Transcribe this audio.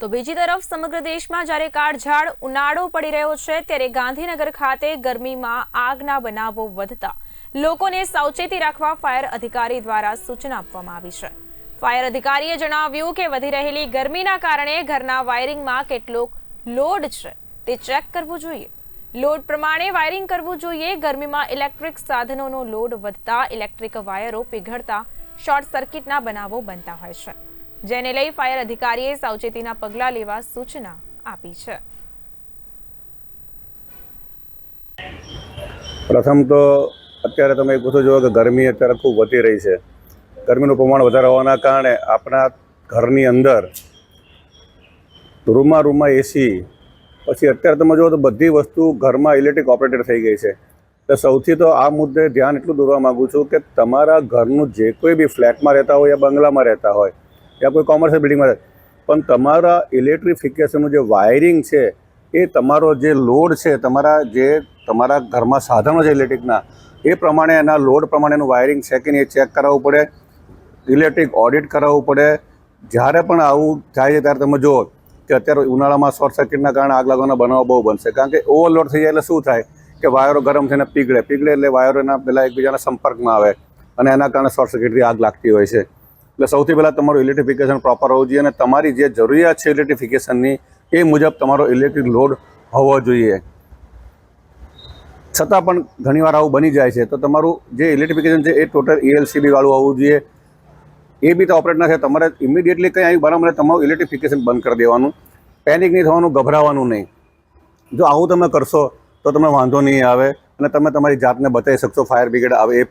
તો બીજી તરફ સમગ્ર દેશમાં જ્યારે કાળઝાળ ઉનાળો પડી રહ્યો છે, ત્યારે ગાંધીનગર ખાતે ગરમીમાં આગના બનાવો વધતા લોકોને સાવચેતી રાખવા ફાયર અધિકારી દ્વારા સૂચના આપવામાં આવી છે. ફાયર અધિકારીએ જણાવ્યું કે વધી રહેલી ગરમીના કારણે ઘરના વાયરિંગમાં કેટલો લોડ છે, તે ચેક કરવું જોઈએ. લોડ પ્રમાણે વાયરિંગ કરવું જોઈએ, ગરમીમાં ઇલેક્ટ્રિક સાધનોનો લોડ વધતા ઇલેક્ટ્રિક વાયરો પીઘળતા શોર્ટ સર્કિટના બનાવો બનતા હોય છે. જેને લઈ ફાયર અધિકારીએ સાવચેતીના પગલાં લેવા સૂચના આપી છે. પ્રથમ તો અત્યારે તમે વસ્તુ જુઓ કે ગરમી અત્યારે ખૂબ વધી રહી છે. ગરમીનું પ્રમાણ વધારે હોવાના કારણે આપણા ઘરની અંદર રૂમમાં રૂમમાં એસી પછી અત્યારે તમે જુઓ તો બધી વસ્તુ ઘરમાં ઇલેક્ટ્રિક ઓપરેટર થઈ ગઈ છે. તો સૌથી તો આ મુદ્દે ધ્યાન એટલું દોરવા માગું છું કે તમારા ઘરનું જે કોઈ બી ફ્લેટમાં રહેતા હોય યા બંગલામાં રહેતા હોય યા કોઈ કોમર્શિયલ બિલ્ડિંગમાં પણ તમારા ઇલેક્ટ્રિફિકેશનનું જે વાયરિંગ છે, એ તમારો જે લોડ છે, તમારા જે તમારા ઘરમાં સાધનો છે ઇલેક્ટ્રિકના એ પ્રમાણે એના લોડ પ્રમાણેનું વાયરિંગ છે કે નહીં એ ચેક કરાવવું પડે. ઇલેક્ટ્રિક ઓડિટ કરાવવું પડે. જ્યારે પણ આવું થાય છે, ત્યારે તમે જુઓ કે અત્યારે ઉનાળામાં શોર્ટ સર્કિટના કારણે આગ લાગવાના બનાવો બહુ બનશે. કારણ કે ઓવરલોડ થઈ જાય એટલે શું થાય કે વાયરો ગરમ થઈને પીગળે. પીગળે એટલે વાયરો એના પહેલાં એકબીજાના સંપર્કમાં આવે અને એના કારણે શોર્ટ સર્કિટથી આગ લાગતી હોય છે. એટલે સૌથી પહેલાં તમારું ઇલેક્ટ્રિફિકેશન પ્રોપર હોવું જોઈએ અને તમારી જે જરૂરિયાત છે ઇલેક્ટ્રિફિકેશનની એ મુજબ તમારો ઇલેક્ટ્રિક લોડ હોવો જોઈએ. છતાં પણ ઘણીવાર આવું બની જાય છે. તો તમારું જે ઇલેક્ટ્રિફિકેશન છે, એ ટોટલ ઈએલસીબી વાળું હોવું જોઈએ. એ બી તો ઓપરેટ ના થાય. તમારે ઇમિડિયેટલી કંઈ આવી બરાબર તમારું ઇલેક્ટ્રિફિકેશન બંધ કરી દેવાનું. પેનિક નહીં થવાનું, ગભરાવાનું નહીં. જો આવું તમે કરશો, તો તમને વાંધો નહીં આવે અને તમે તમારી જાતને બતાવી શકશો. ફાયર બ્રિગેડ આવે, એ